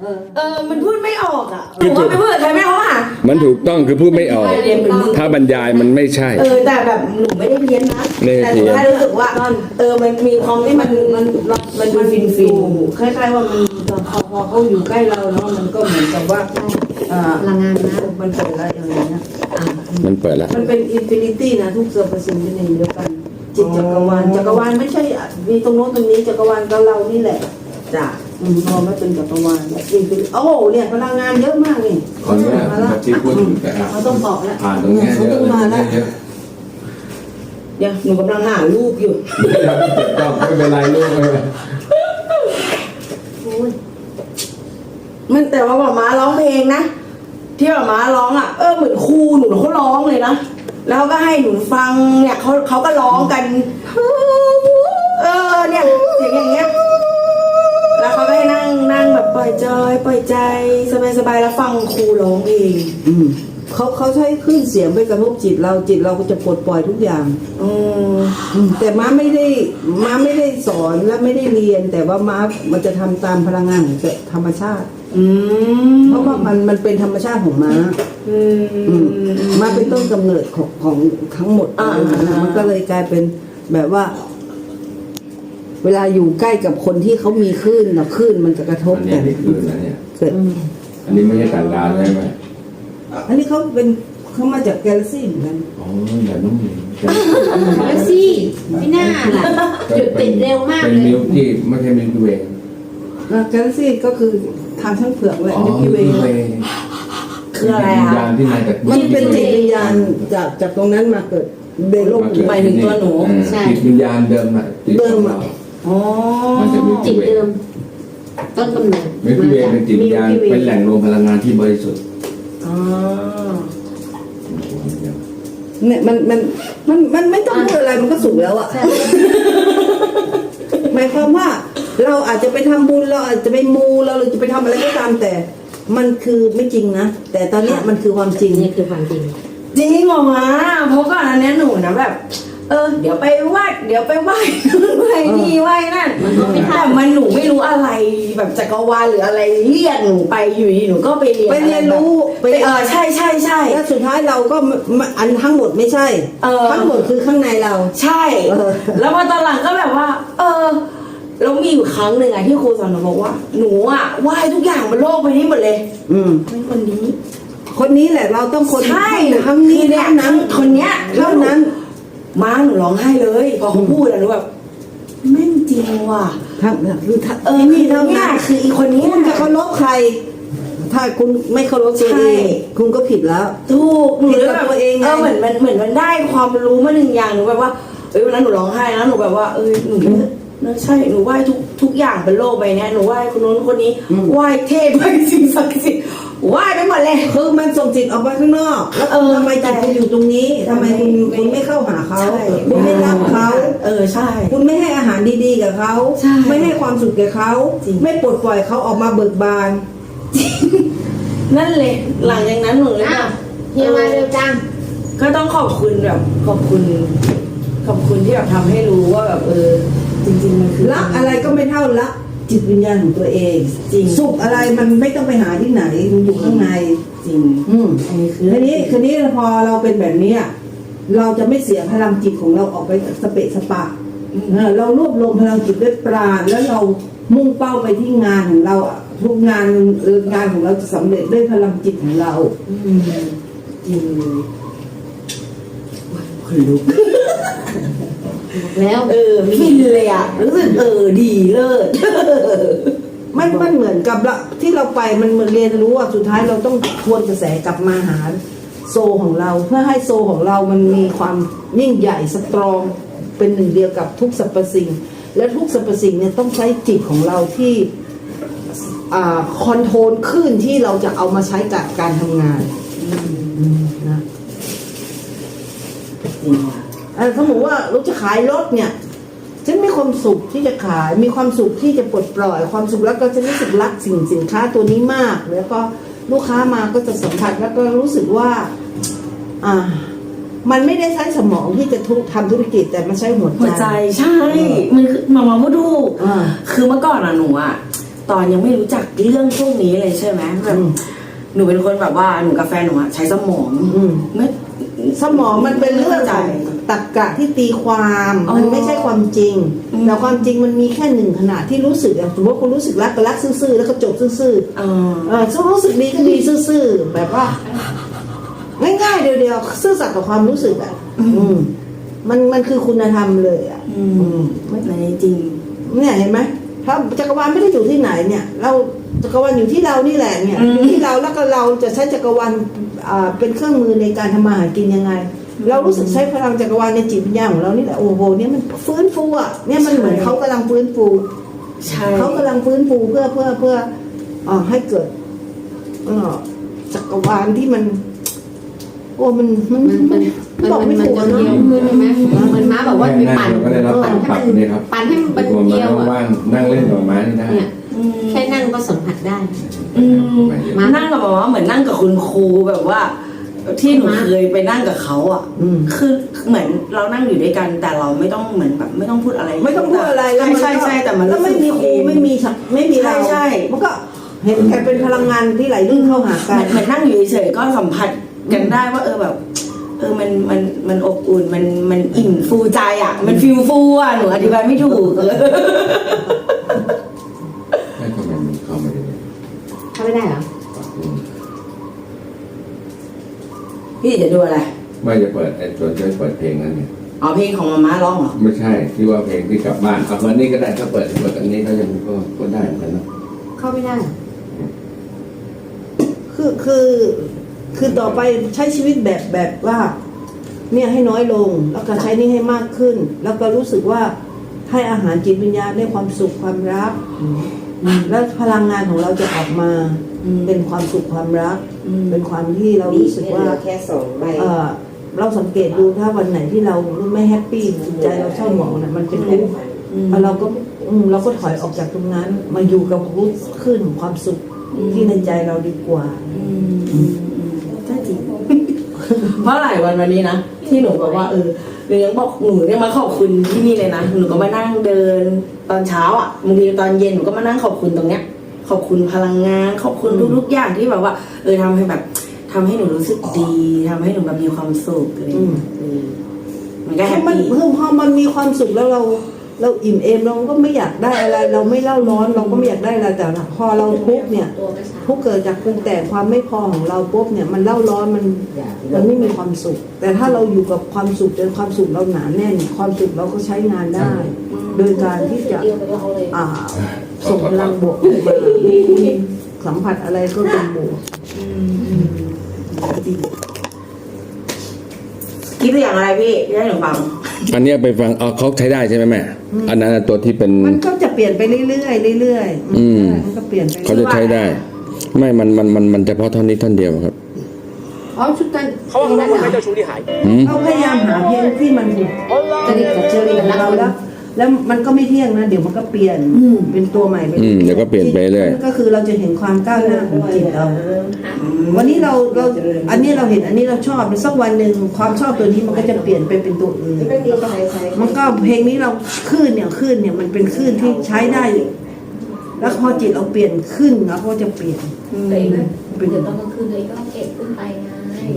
เออเออมันพูดไม่ออกอะหคือนูถูว่ากไปพูดกับใครไม่เขาอะมันถูกต้องคือพูดไม่ออก ถ้าบรรยายมันไม่ใช่ เออแต่แบบหนูไม่ได้เพี้ยนนะไม่ได้แต่หเพี้นูยน แค่รู้สึกว่าเออมันมีความที่มันมันมันดูฟินฟินคล้ายๆว่ามันพอพอเขาอยู่ใกล้เราเนาะมันก็เหมือนกับว่าอ่าพลังงานนะมันเปิดอะไรอย่างเงี้ยมันเปิดแล้ว มันเป็นอินฟินิตี้นะ ทุกสรรพสิ่งเป็นอย่างเดียวกัน จิตจักรวาลจักรวาลไม่ใช่อะมีตรงโน้นตรงนี้จักรวาลก็เรานี่แหละจ้ะ อืมรวมไม่เป็นจักรวาลแบบอินฟินิโอ้เนี่ยพลังงานเยอะมากนี่ขออนุญาตมาแล้วมาที่พูดถึงแต่ละเขาต้องออกแล้วผ่านตรงเนี้ยเขาอะต้องมาแล้วเยอะเดี๋ยวหนูกำลังหารูปอยู่ไม่เป็นไม่เจ็บต้องไม่เป็นไรลูกไม่เป็นไรมันแต่ว่าหมาม้าร้องเพลงนะที่หมาม้าร้องอะเออเหมือนครูหนูเขาร้องเลยนะแล้วก็ให้หนูฟังเนี่ยเขาเขาก็ร้องกัน เออเนี่ย ล่อยจอยปล่อยใจสบายสบายๆแล้วฟังครูร้องเองอืมเขาเขาใช้คลื่นเสียงไปกระทบจิตเราจิตเราก็จะปลดปล่อยทุกอย่างอืมอืมแต่ม้าไม่ได้ม้าไม่ได้สอนและไม่ได้เรียน แต่ว่าม้ามันจะทำตามพลังงานของธรรมชาติ อืมเพราะว่ามันมันเป็นธรรมชาติของม้า อืมอืมม้าเป็นต้นกำเนิดของของทั้งหมดอ่านะมันก็เลยกลายเป็นแบบว่า เวลาอยู่ใกล้กับคนที่เขามีคลื่นนะคลื่นมันจะกระทบอันนี้กันนี่คือนะเนี่ย เกิดอันนี้ไม่ใช่ต่างดาวใช่ไหมอันนี้เขาเป็นเขามาจากแกลซี่เหมือนกันอ๋อแต่น้องหญิงแล้วสิไม่น่าล่ะจุดติดเร็วมากเป็นเลย มิวที่ไม่ใช่มิวเวย์แกลซี่ก็คือทางช่างเผือกแหละอ๋อมิลมิกี้วเวย์เวย์คืออะไรวิญอะญาณที่มาจากมันเป็นจิตวิญญาณจากจากตรงนั้นมาเกิดในโลกมาเกิดหมายถึงตัวหนูเออจิตวิญญาณเดิมอะจิตเดิมของอะเรา อ๋อมันจะมีจิตเดิม ต้นกำเนิดมิวเวย์เป็นจิตวิญญาณเป็นแหล่งรวมพลังงานที่บริสุทธิ์อ๋อ เนี่ยมันมันมันมันไม่ต้องพูดอะไรมันก็สุกแล้วอะใช่ หมายความว่าเราอาจจะไปทำบุญเราอาจจะไปมูเราหรือจะไปทำอะไรก็ตามแต่ มันคือไม่จริงนะ แต่ตอนเนี้ยมันคือความจริง นี่คือความจริง จริงเหรอมาเพราะก่อนอันเนี้ยหนูนะแบบ เออ เดี๋ยวไปวัดเดี๋ยวไปไหว้นู่นไหว้นี่ไหว้นั่นมันก็ไม่ทันแต่มันหนูไม่รู้อะไรแบบจักรวาลหรืออะไรเรียกหนูไปอยู่ดีหนูก็ไปเรียนไปเรียนรู้ไปเออใช่ใช่ใช่แล้วสุดท้ายเราก็ไม่อันทั้งหมดไม่ใช่เออทั้งหมดคือข้างในเรา ใช่เออแล้วพอตอนหลังก็แบบว่า เออแล้วมีอยู่ครั้งหนึ่งอะที่ครูสอนหนูบอกว่า หนูอะไหว้ทุกอย่างบนโลกไปนี้หมดเลย อืมไม่คนนี้ คนนี้แหละเราต้องคนใช่ทั้งนี้คือเนี่ยเท่านั้นคนเนี้ยเท่านั้น มาหนูร้องไห้เลย พอเขาพูดอะหนูแบบแม่งจริงว่ะ ทั้งคือทั้งเออนี่คือเท่าเนี่นั้ยนคืออีคนนี้คุณจะเคารพใคร ถ้าคุณไม่เคารพตัวใช่เองคุณก็ผิดแล้ว ถูกหนูเลยผิดกับแบบตัวเองไง เออเหมือนมันเหมือนมันได้ความรู้มาหนึ่งอย่างหนูแบบว่าเอ้ยวันนั้นหนูร้องไห้นะหนูแบบว่าเอ้ยหนูเนอะใช่หนูไหว้ทุกทุกอย่างเป็นโลกใบเนี้ยหนูไหว้คนนู้นคนนี้ไหว้เทพไหว้สิ่งศักดิ์สิทธิ์ ไหว้ไปหมดเลยคือมันส่งจิตออกไปข้างนอก แล้วเออทำไมจิตคุณอยู่ตรงนี้ทำไมคุณไม่คุณไม่เข้าหาเขาใช่คุณไม่รักเขาเออใช่ คุณไม่ให้อาหารดีๆกับเขาใช่ไม่ให้ความสุขแก่เขาจริงไม่ปลดปล่อยเขาออกมาเบิกบานนั่นเลยหลังจากนั้นหนูเลยแบอ้าวบเฮียมาเร็วจังก็ต้องขอบคุณแบบขอบคุณ ขอบคุณที่แบบทำให้รู้ว่าแบบเออจริงๆมันคือรักอะไรก็ไม่เท่ารัก จิตวิญญาณของตัวเอง จริง สุขอะไรมันไม่ต้องไปหาที่ไหนมันอยู่ข้างใน จริง อืมอันนี้คือทีนี้ทีนี้พอเราเป็นแบบเนี้ยเราจะไม่เสียพลังจิตของเราออกไปสเปะสปะเออเรารวบรวมพลังจิตด้วยปราณแล้วเรามุ่งเป้าไปที่งานของเราอะทุกงานเอองานของเราจะสำเร็จด้วยพลังจิตของเราอืมจริงเลยคนลุก แล้วเออฟินเลยอะรู้สึกเออดีเลิศมันมันเหมือนกับละที่เราไปมันเหมือนเรียนรู้ว่าสุดท้ายเราต้องทวนกระแสกลับมาหาโซของเรา เพื่อให้โซของเรามันมีความยิ่งใหญ่สตรองเป็นหนึ่งเดียวกับทุกสรรพสิ่ง และทุกสรรพสิ่งเนี่ยต้องใช้จิตของเราที่อ่าคอนโทรลขึ้นที่เราจะเอามาใช้กับการทำงานนะเอ่อ สมมติว่าเราจะขายรถเนี่ยฉันมีความสุขที่จะขาย มีความสุขที่จะปลดปล่อย ความสุขแล้วก็จะรู้สึกรักสิ่งสินค้าตัวนี้มาก แล้วก็ลูกค้ามาก็จะสัมผัสแล้วก็รู้สึกว่า อ่า มันไม่ได้ใช้สมองที่จะทุทำธุรกิจแต่มันใช้หัวใจหัวใจใช่ มันคือมามาพูดถูกอ่าคือเมื่อก่อนอะหนูอะตตอนยังไม่รู้จักเรื่องพวกนี้เลยใช่ไหมแบบหนูเป็นคนแบบว่าหนูกับแฟนหนูอะใช้สมองอืมไม่ สมองมันเป็นเรื่องของตรรกะที่ตีความอ๋อมันไม่ใช่ความจริงอืมแต่ความจริงมันมีแค่หนึ่งขณะที่รู้สึกอย่างสมมติว่าคุณรู้สึกรักก็รักซื่อๆแล้วก็จบซื่อเออๆเออรู้สึกดีก็ดีซื่อๆแบบว่าง่ายๆเดียวๆซื่อสัตย์กับความรู้สึกอะอืมอืมมันมันคือคุณธรรมเลยอะ อืมอืมในจริง เนี่ยเห็นไหมถ้าจักรวาลไม่ได้อยู่ที่ไหนเนี่ย เรา จักรวาลอยู่ที่เรานี่แหละเนี่ยอืมอยู่ที่เราแล้วก็เราจะใช้จักรวาลอ่าเป็นเครื่องมือในการทำมาหากินยังไง เรารู้สึกใช้พลังจักรวาลในจิตวิญญาณของเรานี่แหละโอ้โหเนี่ยมันฟื้นฟูอะเนี่ยมันเหมือนเขากำลังฟื้นฟูใช่เขากำลังฟื้นฟูเพื่อเพื่อเพื่อเอ่อให้เกิดเอ่อจักรวาลที่มันโอ้มันมันมันมันมันบอกมันไม่มันถูกจะอะเกี่ยวเนาะมือใช่ไหมเหมันม้าบอกว่ามีปั่นก็ได้รับการปรับนี่ครับปั่นให้มันตัวเกี่ยวมาอะว่างๆนั่งเล่นกับม้านี่ได้เนี่ย อืมแค่นั่งก็สัมผัสได้ อืมมานั่งกับหมอเหมือนนั่งกับคุณครูแบบว่า ที่หนูมาเคยไปนั่งกับเขาอะอืม คือเหมือนเรานั่งอยู่ด้วยกัน แต่เราไม่ต้องเหมือนแบบ ไม่ต้องพูดอะไรไม่ต้องพูดอะไรแล้วใช่มันใช่ก็ใช่แต่มันแล้วไม่มีครูไม่มีสักไม่มีเราใช่ใช่ มันก็เห็นแค่เป็นพลังงานที่ไหลลื่นเข้าหาเหกัมือนนเหมือนนั่งอยู่เฉยๆก็สัมผัสกันได้ว่า เออแบบเออมันมันมันอบอุ่นมันมันอิ่มฟูใจอะ มันฟิลฟูอะหนูอธิบายไม่ถูกเออ ให้ทำไมมันเข้ามาได้เลย เข้าไม่ได้เหรอปรับปรุงพี่จะดูอะไร ไม่จะเปิดไอ้ตัวจะเปิดเพลงนั้นเนี่ยอ๋อเพลงของมาม่าร้องเหรอ ไม่ใช่ที่ว่าเพลงที่กลับบ้านเอาวันนี้ก็ได้ถ้าเปิดเปิดอันนี้ก็ยังก็ก็ได้เหมือนกันเนอะเข้าไม่ได้เหรอคือคือคือต่อไปใช้ชีวิตแบบแบบว่า เนี่ยให้น้อยลง แล้วก็ใช้นี่ให้มากขึ้น แล้วก็รู้สึกว่าให้อาหารจิตวิญญาณได้ความสุขความรัก แล้วพลังงานของเราจะออกมาอืมเป็นความสุขความรักอืมเป็นความที่เรารู้สึกว่าแค่สองใบเอ่อเราสังเกตดูถ้าวันไหนที่เราไม่แฮปปี้จิตใจเราเศร้าหมองนะมันเป็นทุกข์อืมแล้วเราก็อืมเราก็ถอยออกจากตรงนั้น มาอยู่กับรู้ขึ้นของความสุขที่ในใจเราดีกว่า อืมอืมอืมใช่จริง เพราะหลายวันวันนี้นะที่หนูบอกว่าเออหนูยังบอกหนูยังมาขอบคุณที่นี่เลยนะหนูก็มานั่งเดินตอนเช้าอะบางทีตอนเย็นหนูก็มานั่งขอบคุณตรงเนี้ย ขอบคุณพลังงาน ขอบคุณทุกๆอย่างที่แบบว่า เออทำให้แบบทำให้หนูรู้สึกดีทำให้หนูแบบมีความสุขอะไรอย่างเงี้ยเออมันก็แฮถ้าปมันปี้เพิ่มพอมันมีความสุขแล้วเรา เราอิ่มเอมเราก็ไม่อยากได้อะไร เราไม่เล่าร้อนเราก็ไม่อยากได้อะไรแต่พอเราทุกเนี่ยทุกเกิดจากปรุงแต่งความไม่พอของเราปุ๊บเนี่ยมันเล่าร้อนมันมันไม่มีความสุข แต่ถ้าเราอยู่กับความสุขจนความสุขเราหนาแน่น ความสุขเราก็ใช้งานได้ โดยการที่จะอ่าส่งพลังบวกมาสัมผัสอะไรก็เป็นบวกคิดตัวอย่างอะไรพี่ที่ให้หนูฟัง อันเนี้ยไปฟังเอาเขาใช้ได้ใช่ไหมแม่อันนั้นน่ะตัวที่เป็น มันก็จะเปลี่ยนไปเรื่อยๆเรื่อยๆอืม มันก็เปลี่ยนไปเขาจะใช้ได้ ไม่มันมันมันมันเฉพาะท่อนนี้ท่อนเดียวครับอ๋อชุดกันเขาว่าเขาเป็นคนไม่เจ้าชู้ที่หายอืม เราพยายามหาเพลงที่มันถูกจริตกับเจริตของรักเราคนแล้ว แล้วมันก็ไม่เที่ยงนะเดี๋ยวมันก็เปลี่ยนเป็นตัวใหม่ไปอืมเดี๋ยวก็เปลี่ยนไปเรื่อย ก็คือเราจะเห็นความก้าวหน้าของจิตเรา วันนี้เราเราอันนี้เราเห็นอันนี้เราชอบสักวันหนึ่งความชอบตัวนี้มันก็จะเปลี่ยนไปเป็นตัวอื่นมันก็เพลงนี้เราคลื่นเนี่ยคลื่นเนี่ยมันเป็นคลื่นที่ใช้ได้ แล้วพอจิตเราเปลี่ยนขึ้นแล้วก็จะเปลี่ยนตัวเองนะเดี๋ยวตอนกลางคืนตัวเองก็เก็บขึ้นไปไง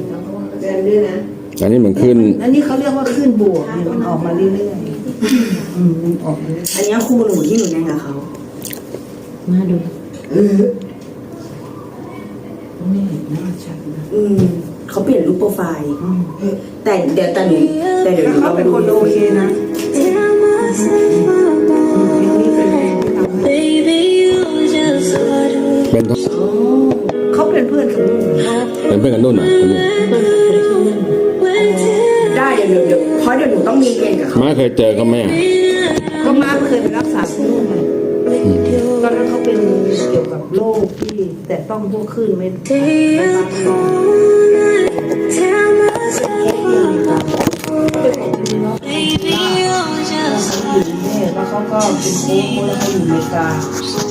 แล้วก็เดินด้วยนะอันนี้เหมือนขึ้น อันนี้เขาเรียกว่าคลื่นบวกเนี่ยมันออกมาเรื่อยๆ อืมมันออกมาเรื่อยอันนี้ครูหนูที่หนูแน่งกับเขามาดูๆนี่เห็นหน้าชัดนะอืมเขาเปลี่ยนรูปโปรไฟล์ อืมแต่เดี๋ยวแต่หนูแต่เดี๋ยวหนูเขาลองเป็นดูคนโอเคนะเพลงนี้เป็นเพลงที่ทำให้เป็นเขาเป็นเพื่อนกับนุ่นเป็นเพื่อนกันนุ่นเหรอะคนนี้ได้ เดี๋ยวเดี๋ยวเพราะเดี๋ยวหนูต้องมีเรียนกับเขาม้าเคยเจอเขาไหมอะก็มาเคยไปรักษาที่นู่นไงตอนนั้นเขาเป็นเกี่ยวกับโรคที่แต่ต้องพวกคลื่นไม่ไปบ้านนอกอยู่กรุงเทพแล้วเขาก็เป็นโค้ชแล้วเขาอยู่อเมริกา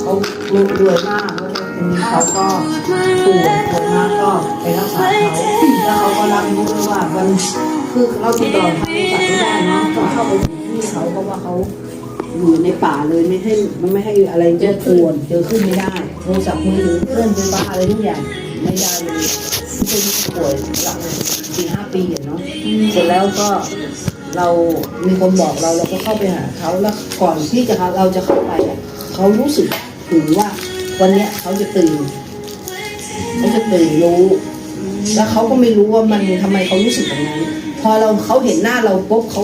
เขารวยรวยมากแล้วทีนี้เขาก็ป่วยป่วยมากก็ไปรักษาเขาแล้วเขาก็รับรู้ด้วยว่ามัน คือเราติดต่อทางบริษัทไม่ได้เนาะต้องเข้าไปที่เขาเพราะว่าเขาอยู่ในป่าเลยไม่ให้มันไม่ให้อะไรเจอควรเจอขึ้นไม่ได้โทรศัพท์มือถือเครื่องไฟฟ้าอะไรทุกอย่างไม่ได้เลยเป็นป่วยหลักสี่ห้าปีเนาะเสร็จแล้วก็เรามีคนบอกเราเราก็เข้าไปหาเขาแล้วก่อนที่จะเราจะเข้าไปเขารู้สึกถึงว่าวันเนี้ยเขาจะตื่นเขาจะตื่นรู้ แล้วเขาก็ไม่รู้ว่ามันทำไมเขารู้สึกอย่างนั้น พอเราเขาเห็นหน้าเราปุ๊บเขา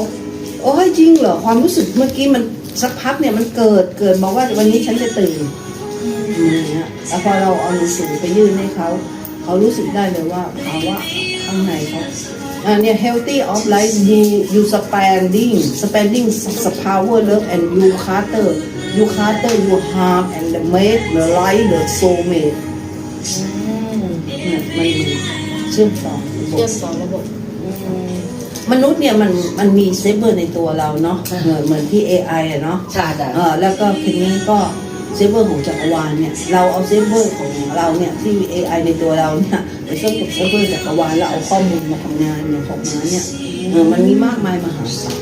โอ้ยจริงเหรอความรู้สึกเมื่อกี้มันสักพักเนี่ยมันเกิดเกิดมาว่าวันนี้ฉันจะตื่นอย่างเงี้ยแล้วพอเราเอาหนังสือไปยื่นให้เขาเขารู้สึกได้เลยว่าภาวะข้างในเขาอันเนี้ย healthy of life you you spending spending the power love and you cater you cater you harm and the make the light the soul made มันเชื่อมต่อเชื่อมต่อระบบ มนุษย์เนี่ยมันมันมีเซฟเวอร์ในตัวเราเนาะเหมือนเหมือนที่ AI อะเนาะใช่จ้ะเออแล้วก็ทีนี้ก็เซฟเวอร์ของจักรวาลเนี่ยเราเอาเซฟเวอร์ของเราเนี่ยที่ AI ในตัวเราเนี่ยไปเชื่อมกับเซฟเวอร์จักรวาลแล้วเอาข้อมูลมาทำงานอย่างของม้าเนี่ยเออมันมีมากมายมหาศาล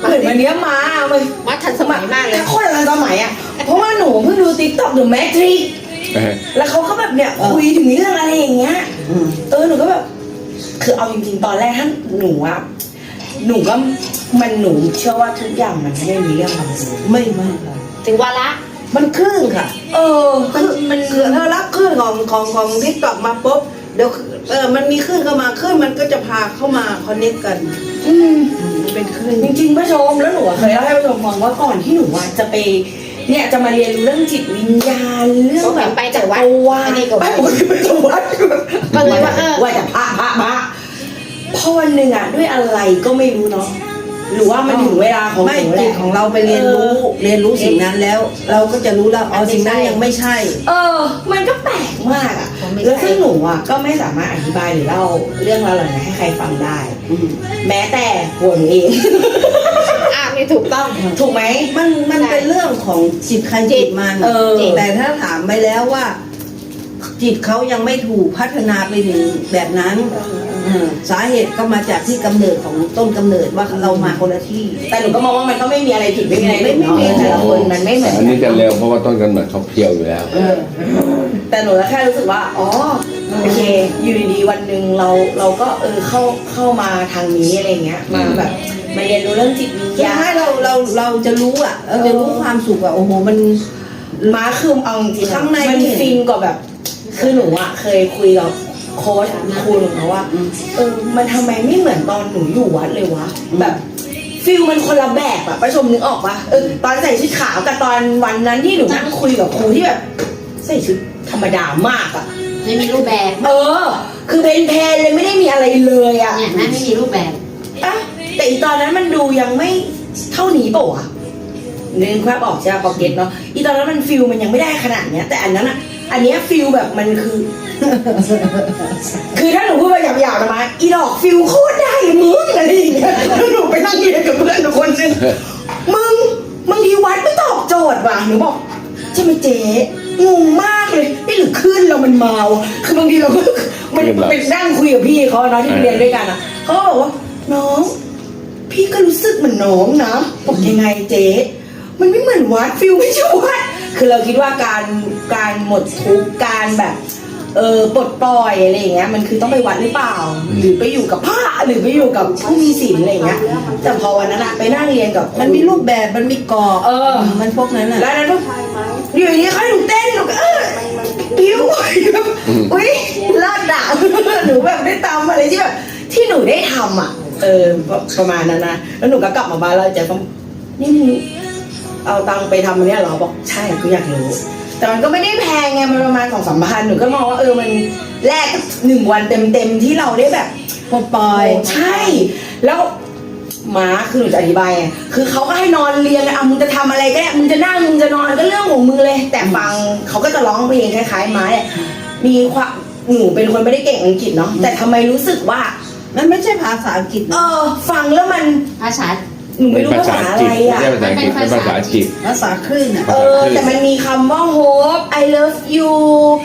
เหมือนวันเนี้ยมามันวัดทันสมัยมากเลยคนละสมัยอะเพราะว่าหนูเพิ่งดูติ๊กต็อกดูแมทริก เออ แล้วเขาก็แบบเนี่ยคุยถึงเรื่องอะไรอย่างเงี้ยอืมเออหนูก็แบบ คือเอาจริงๆตอนแรกท่านหนูอะหนูก็มันหนูเชื่อว่าทุกอย่างมันไม่ได้มีเรื่องบังเอิญไม่ไม่ค่ะถึงวาระมันคลื่นค่ะ เออมันมันคือเธอรับคลื่นของของของทิกตอกมาปุ๊บเดี๋ยวเออมันมีคลื่นเข้ามาคลื่นมันก็จะพาเข้ามาคอนเนคกัน อืมอืมมันเป็นคลื่นจริงๆผู้ชมแล้วหนูอะเคยเล่าให้ผู้ชมฟังว่าก่อนที่หนูอะจะไปเนี่ยจะมาเรียนรู้เรื่องจิตวิญญาณเรื่องแบบไปจากวัดตัวอันนี้ก็ไปวัดไปจากวัดก็เลยว่าเออว่าแต่พระพระพระ พอวันหนึ่งอะด้วยอะไรก็ไม่รู้เนาะหรือว่ามันถึงเวลาของหไม่นูจิแล้ตวของเราไปเรียนรู้เรียนรู้สิ่งนั้นแล้ว เราก็จะรู้แล้วอ๋อสิ่งนั้นยังไม่ใช่ เออ มันก็แปลกมากอะผมไม่ใช่ แล้วซึ่งหนูอะก็ไม่สามารถอธิบายหรือเล่าเรื่องราวเหล่านี้ให้ใครฟังได้ อืมแม้แต่หัวหนูเอง อ่านี่ถูกต้อง ถูกไหม มันมันเป็นเรื่องของจิตใครจิตมันเออ แต่ถ้าถามไปแล้วว่า จิตเขายังไม่ถูกพัฒนาไปถึงแบบนั้น เออ สาเหตุก็มาจากที่กำเนิดของต้นกำเนิดว่าเรามาคนละที่ แต่หนูก็มองว่ามันก็ไม่มีอะไรผิดไม่มีอะไรถูกเนาะไม่มีแต่ละคนมันไม่เหมือนอันนี้กัจะนเร็วเพราะว่าต้นกันเหมือนเขาเพียวอยู่แล้ว เออแต่หนูแค่รู้สึกว่า อ๋อโอเคอยู่ดีๆวันหนึ่งเราเราก็เออเข้าเข้ามาทางนี้อะไรเงี้ยมาแบบมาเรียนรู้เรื่องจิตวิญสุดญาท้ายณเราเราเราจะรู้อะเราจะรู้ความสุขอะโอ้โหมันม้าคือเอาจริงๆอะข้างในมันเนี่ยฟินกว่าแบบ คือหนูอะเคยคุยกับ โค้ชครูหนูนะว่าอืมเออมันทำไมไม่เหมือนตอนหนูอยู่วัดเลยวะอืมแบบฟิลมันคนละแบบอะประชมนึกออกปะเออตอนใส่ชุดขาวกับตอนวันนั้นที่หนูนั่งคุยกับครูที่แบบใส่ชุดธรรมดามากอะไม่มีรูปแบบเออ คือเป็นแพนเลยไม่ได้มีอะไรเลยอะเนี่ยนะไม่มีรูปแบบอะแต่อีตอนนั้นมันดูยังไม่เท่านี้เปล่าวะนึกภาพออกใช่ไหมปอเก็ตเนาะอีตอนนั้นมันฟิลมันยังไม่ได้ขนาดเนี้ย แต่อันนั้นอะ อันเนี้ยฟิลแบบมันคือ คือถ้าหนูพูดไปหยาบๆนะมาอีดอกฟิลโคตรได้มึงอะไรอย่างเงี้ยแล้วหนูไปนั่งเรียนกับเพื่อนทุกคนนึงมึงบางทีวัดไม่ตอบโจทย์ว่ะหนูบอกใช่ไหมเจ๊งงมากเลยนี่หรือขึ้นเรามันเมาคือบางทีเราก็มันขึ้นเหรอไปนั่งคุยกับพี่เขาเนาะที่เรียนด้วยกันอะเขาก็บอกว่าน้อง พี่ก็รู้สึกเหมือนน้องนะบอกยังไงเจ๊ มันไม่เหมือนวัดฟิลไม่ใช่วัด คือเราคิดว่าการการหมดทุกข์การแบบเออปลดปล่อยอะไรอย่างเงี้ยมันคือต้องไปวัดหรือเปล่า หรือไปอยู่กับพระหรือไปอยู่กับผู้มีศีลอะไรอย่างเงี้ยแต่พอวันนั้นอะไปนั่งเรียนกับมันมีรูปแบบมันมีกรอบเออ มันพวกนั้นอะแล้วนั้นก็อยู่อย่างนี้เขาให้หนูเต้นหนูก็เออปิ้วแบบอุ้ยลาดด่าหนูแบบได้ตามอะไรที่แบบที่หนูได้ทำอะ เออประมาณนั้นนะแล้วหนูก็กลับมาบ้านแล้วเจะต้องนี่มึง เอาตังค์ไปทำอันเนี้ยเหรอบอกใช่กูอยากรู้ แต่มันก็ไม่ได้แพงไงมันประมาณสองสามพันหนูก็มองว่าเออมันแลกกับหนึ่งวันเต็มๆที่เราได้แบบพอปล่อยใช่ แล้วม้าคือหนูจะอธิบายไงคือเขาก็ให้นอนเรียงกันอะมึงจะทำอะไรก็ได้มึงจะนั่งมึงจะนอนก็เรื่องของมึงเลย แต่ฟังเขาก็จะร้องเพลงคล้ายๆม้าเนี่ยมีความหนูเป็นคนไม่ได้เก่งอังกฤษเนาะแต่ทำไมรู้สึกว่า มันไม่ใช่ภาษาอังกฤษเอนะอฟังแล้วมัน ภาษา หนูไม่เป็นรู้ภาภาษาษาอัอะงกฤษไรไม่อะใช่ภาษาอังกฤษเป็นภาษาอังกฤษภาษาคลื่นอะ เออ แต่มันมีคำว่า hope I love you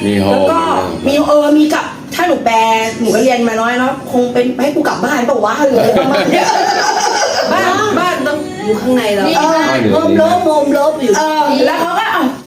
มี hope แล้วก็มีเออมีกับถ้าหนูแปลหนูก็เรียนมาน้อยเนาะคงเป็นให้กูกลับบ้านเปล่าวะหรืออะไรประมาณเนี้ยบ้านบ้านต้องอยู่ข้างในเรานี่ เออค่ะโฮมโลบโฮมโลบอยู่ เออแล้วเขาก็เอา